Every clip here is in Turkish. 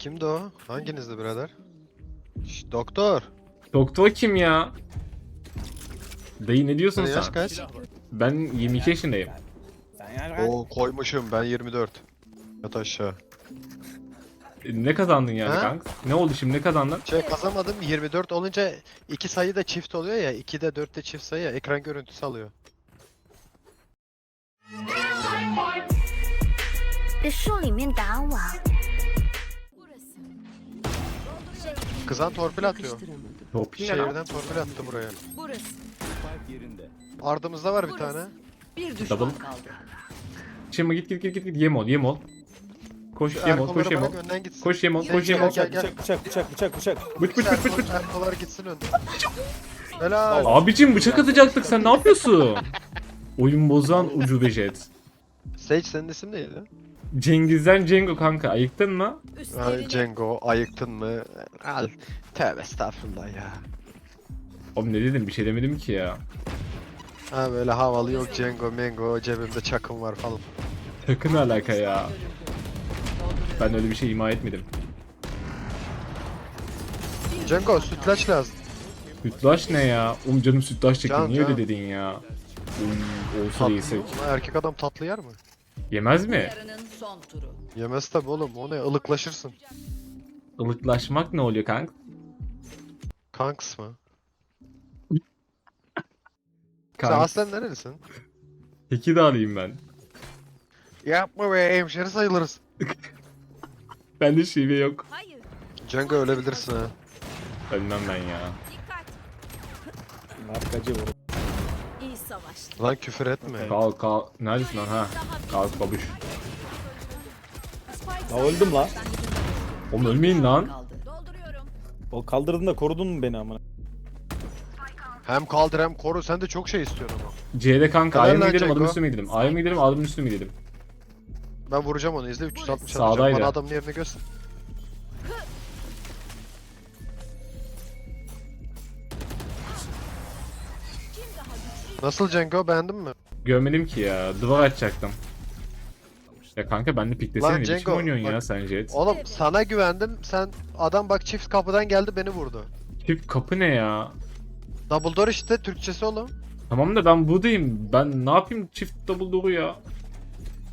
Kimdi o? Hanginizdi birader? Şş, doktor. Doktor kim ya? Dayı ne diyorsun Senin yaş sen? kaç? Ben 22 yaşındayım. Oo koymuşum ben 24. Yat aşağı. E, Ne kazandın yani Ha? kanka? Ne oldu şimdi ne kazandın? Şey kazamadım 24 olunca iki sayı da çift oluyor ya. 2'de 4'te çift sayı ya. Ekran görüntüsü alıyor. 这树里面打我， Kızan torpil atıyor. Ne lan? Şehirden torpil attı buraya. Burası. Ardımızda var bir tane. Bir düşman Double. kaldı. Şimdi git git git git git yemol. Koş Şu yemol koş erkoları yemol. bırak önden gitsin. Koş yemol Gel, koş yemol. gel, gel. Bıçak bıçak bıçak bıçak bıçak. Bıç bıç bıç bıç bıç. Erkolar, gitsin önden. Helal. Abicim bıçak atacaktık sen ne yapıyorsun? Oyun bozan ucube jet. Sage senin isim neydi? Cengiz'den Cengo kanka ayıktın mı? Ay Cengo ayıktın mı? Al. Tövbe estağfurullah ya. Oğlum ne dedim bir şey demedim ki ya. Ha böyle havalı yok Cengo Mengo cebimde çakım var falan. Takın alaka ya. Ben öyle bir şey ima etmedim. Cengo sütlaç lazım. Sütlaç ne ya? Oğlum canım sütlaç çekti. Can, Niye öyle can. dedin ya? Oy, olsa Tatlı? Erkek adam tatlı yer mi? Yemez mi? yarının son turu. Yemez tabi oğlum o ne ılıklaşırsın. Ilıklaşmak ne oluyor kanka? Kanks mı? Sen Kanka. aslen nerelisin? Teki de alayım ben. Yapma be hemşeri sayılırız. Bende şive yok. Hayır. Ölebilirsin ha. Ölmem ben ya. Dikkat. Markacı bu. Savaştı. Lan küfür etme. Kalk kalk. Neredesin lan ha? Kalk babuş. Ya öldüm lan. Oğlum ölmeyin lan. Dolduruyorum. O kaldırdın da korudun mu beni amına? Hem kaldır hem koru sen de çok şey istiyorsun ama. C'de kanka Helal A'ya mı gidelim adım Cengo. üstüne mi gidelim? A'ya mı gidelim adım üstüne mi gidelim? Ben vuracağım onu izle 360 Sağdaydı. atacağım. Bana adamın yerini göster. Nasıl Cengo beğendin mi? Görmedim ki ya. Duvar açacaktım. Ya kanka ben de piklesene ne biçim Cengo, oynuyorsun ya bak- sen Jet? Oğlum sana güvendim. Sen adam bak çift kapıdan geldi beni vurdu. Çift kapı ne ya? Double door işte Türkçesi oğlum. Tamam da ben buradayım. Ben ne yapayım çift double door'u ya?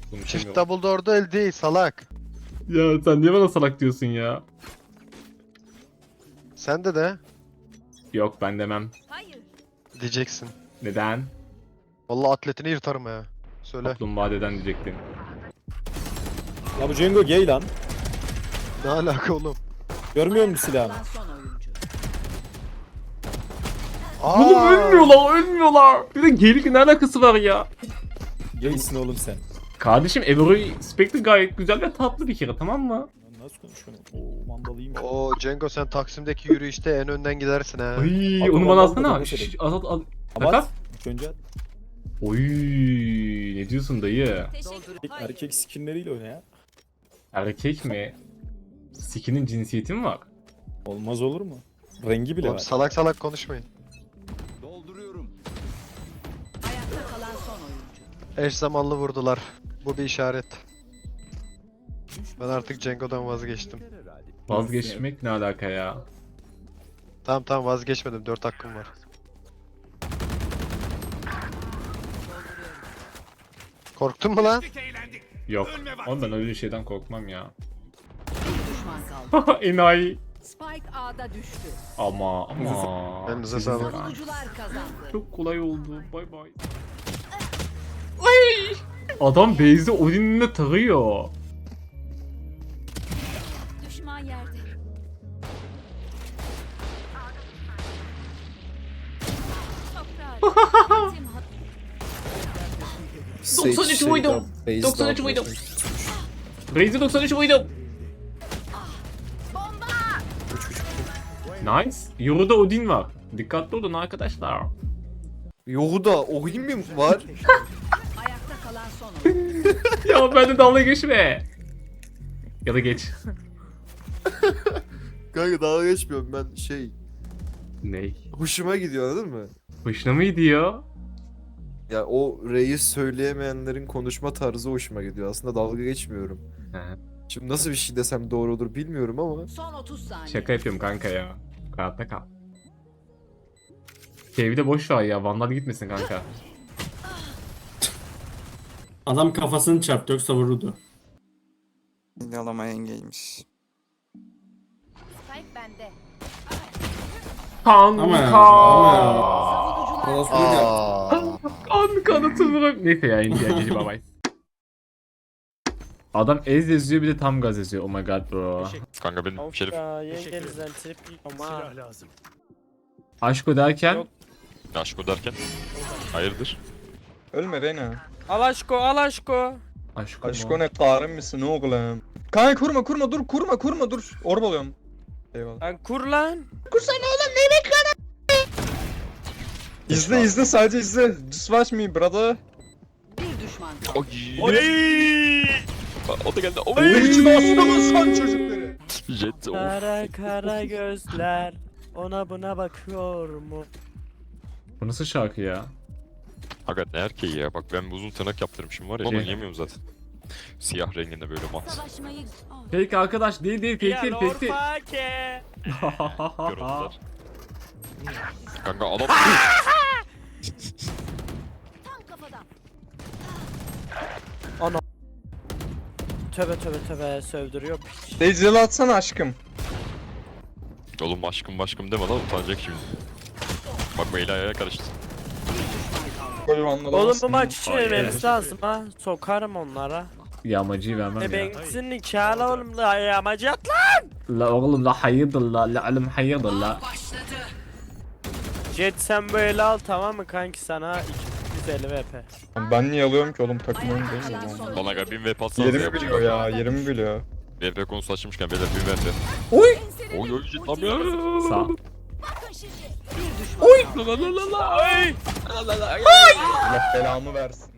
Çift Konuşamıyorum. double door'da el değil salak. Ya sen niye bana salak diyorsun ya? Sen de de Yok ben demem. Hayır. diyeceksin. Neden? Vallahi atletini yırtarım ha. Söyle. Kaplumbağa deden diyecektin. Ya bu Cengo gay lan. Ne alaka oğlum? Görmüyor musun silahını? Son oyuncu. Aa! Oğlum ölmüyorlar ölmüyorlar. Bir de gelik ne alakası var ya? Gaysin oğlum sen. Kardeşim Every Spectre gayet güzel ve tatlı bir kere tamam mı? Lan Nasıl konuşuyorsun? Oo mandalıyım. Oo Cengo sen Taksim'deki yürüyüşte en önden gidersin ha. Ay Abi, onu vallahi bana bu atsana. da Şşş, mesela. at at at. Abat. Takas. İlk önce Oy ne diyorsun dayı? Hayır. erkek skinleriyle oyna ya. Erkek mi? Sikinin cinsiyeti mi var? Olmaz olur mu? Rengi bile Oğlum var. salak salak konuşmayın. Ayakta kalan son oyuncu. Eş zamanlı vurdular. Bu bir işaret. Ben artık Cengo'dan vazgeçtim. Vazgeçmek ne alaka ya? Tamam tamam vazgeçmedim. 4 hakkım var. Korktun mu lan? Yok. Oğlum ben öyle şeyden korkmam ya. Bir düşman kaldı. Enayi. Spike A'da düştü. Ama ama. Elinize sağlık. kazandı. Çok kolay oldu. Bay bay. Ay! Adam base'de Odin'le tarıyor. Düşman yerde. Toprağı. Ritim hat- 93 muydum? 93 muydum? Raze'de 93 muydum? Nice. Euro'da Odin var. Dikkatli olun arkadaşlar. Yohuda Odin mi var? Ayakta kalan son oyuncu. ya ben de dalga geçme. Ya da geç. Kanka dalga geçmiyorum ben şey Ney? hoşuma gidiyor anladın mı? Hoşuna mı gidiyor? Ya o reis söyleyemeyenlerin konuşma tarzı hoşuma gidiyor. Aslında dalga geçmiyorum. He. Şimdi nasıl bir şey desem doğru olur bilmiyorum ama. Son 30 saniye. Şaka yapıyorum kanka ya. Rahatta kal. Evde boş ver ya. Vandal gitmesin kanka. Adam kafasını çarptı yoksa vururdu. Yalama yengeymiş. Spike bende. Kanka. Ama ya, ama ya. Savunucular. Aa. Kanıtı bırak. Neyse ya ince gece bye bye. Adam ez yazıyor bir de tam gaz yazıyor. Oh my god bro. Kanka benim Of Şerif ya yengenizden trip ama Aşko derken Yok. aşk derken. Hayırdır? ölme Reyna. Al aşko al aşko. Aşko, Aşko mu? ne karın mısın oğlum? Kanka kurma kurma dur kurma kurma dur. Orb alıyorum. Eyvallah. Lan kur lan. Kursana oğlum ne bekliyorsun? İzle izle sadece izle. Just watch me brother. bir düşman kaldı. Oy. O da geldi. Oy. için aslamın son çocukları. Jet. Of. Kara kara gözler ona buna bakıyor mu? Bu nasıl şarkı ya? Aga ne erkeği ya. Bak ben bu uzun tırnak yaptırmışım var ya. Onu Şey. yemiyorum zaten. Siyah renginde böyle mat. Savaşmayı... Fake arkadaş değil değil fake değil fake değil. Görüntüler. Kanka adam. Tam kafadan. Töbe töbe töbe sövdürüyor piç. Dejel atsana aşkım. Oğlum aşkım başkım deme lan utanacak şimdi. Bak Meyla ayağa karıştı. Oğlum bu maç için Hayır. ölmemiz lazım ha. Sokarım onlara. Yağmacıyı vermem ya. benimkisinin nikahlı oğlum la yamacı at lan. La oğlum la hayırdır la la alım hayırdır la. Jet sen böyle al tamam mı kanki sana 250 VP. Ben niye alıyorum ki oğlum takım oyunu değil mi? son Lan aga bin VP atsanız Yerimi biliyor ya yerimi biliyor. VP konusu açılmışken beyler bin VP. Oy. Oy oy abi ya. Sağ. Şimdi. Bir düşman kaldı. La la la la. Ay. Allah belamı versin.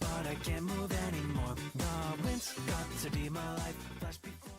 But I can't move anymore. No, it's got to be my life. Flash before